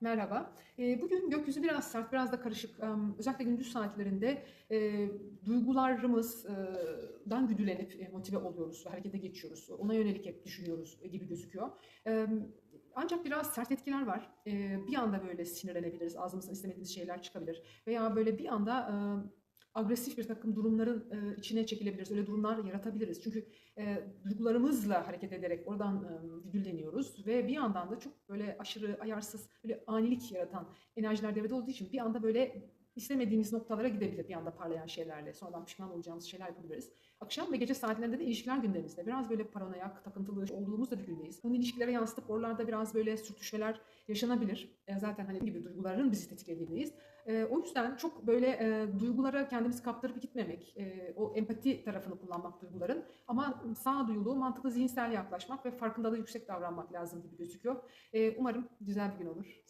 Merhaba. Ee, Bugün gökyüzü biraz sert, biraz da karışık. Özellikle gündüz saatlerinde e, duygularımızdan güdülenip e, motive oluyoruz harekete geçiyoruz. Ona yönelik hep düşünüyoruz gibi gözüküyor. Ancak biraz sert etkiler var. E, Bir anda böyle sinirlenebiliriz, ağzımızdan istemediğimiz şeyler çıkabilir. Veya böyle bir anda e, agresif bir takım durumların e, içine çekilebiliriz. Öyle durumlar yaratabiliriz. Çünkü e, duygularımızla hareket ederek oradan e, ve bir yandan da çok böyle aşırı ayarsız, böyle anilik yaratan enerjiler devrede olduğu için bir anda böyle istemediğimiz noktalara gidebilir bir anda parlayan şeylerle. Sonradan pişman olacağımız şeyler yapabiliriz. Akşam ve gece saatlerinde de ilişkiler gündemimizde. Biraz böyle paranoyak, takıntılı olduğumuz da bir gündeyiz. Bunu ilişkilere yansıtıp oralarda biraz böyle sürtüşmeler yaşanabilir. E, zaten hani gibi duyguların bizi tetiklediğindeyiz. E, o yüzden çok böyle e, duygulara kendimizi kaptırıp gitmemek, e, o empati tarafını kullanmak duyguların ama sağduyulu, mantıklı, zihinsel yaklaşmak ve farkındalığı yüksek davranmak lazım gibi gözüküyor. E, umarım güzel bir gün olur.